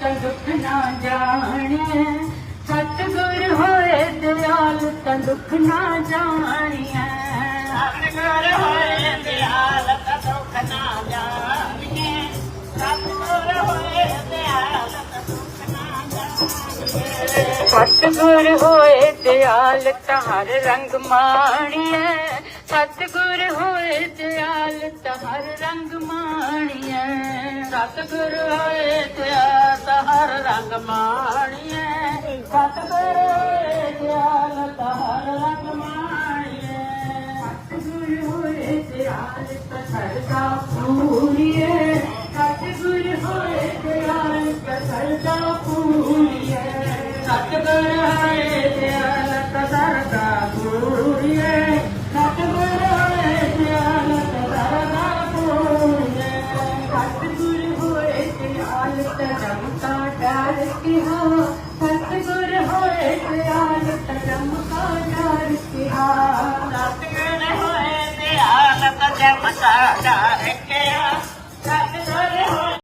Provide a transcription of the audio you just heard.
ਤਾਂ ਦੁੱਖ ਨਾ ਜਾਣੀਐ ਸਤਗੁਰ ਹੋਏ ਦਿਆਲ ਤਾਂ ਦੁੱਖ ਨਾ ਜਾਣੀਐ। ਸਤਗੁਰ ਹੋਏ ਦਿਆਲ ਤਾਂ ਦੁੱਖ ਨਾ ਜਾਣੀਐ। ਸਤਗੁਰ ਹੋਏ ਦਿਆਲ ਤਾਂ ਦੁੱਖ ਨਾ ਜਾਣੀਐ। ਸਤਗੁਰ ਹੋਏ ਦਿਆਲ ਤਾਂ ਹਰ ਰੰਗ ਮਾਣੀਐ। ਸਤਗੁਰ ਹੋਏ ਦਿਆਲ ਤਾਂ ਹਰ ਰੰਗ ਮਾਣੀਐ। ਸਤਗੁਰ ਹੋਏ ਰੰਗ ਮਾਣੀਏ ਸਤਿਗੁਰ ਹੋਏ ਦਿਆਲ ਤਾ ਹਰ ਰੰਗ ਮਾਣੀਏ ਸਤਿਗੁਰ ਹੋਏ ਦਿਆਲ ਤਹਰ ਦਾ ਪੂਰੀਏ, ਸਤਿਗੁਰ ਹੋਏ ਦਿਆਲ ਤਹਰ ਦਾ ਪੂਰੀਏ। ਕਿਹਾ ਸਤਿਗੁਰ ਹੋਏ ਦਿਆਲ ਧਰਮ ਕਾ ਡਰ ਕਿਹਾ। ਸਤਿਗੁਰ ਹੋਏ ਦਿਆਲ ਤਾ ਜਮ ਸਾਡਾ ਰੱਖਿਆ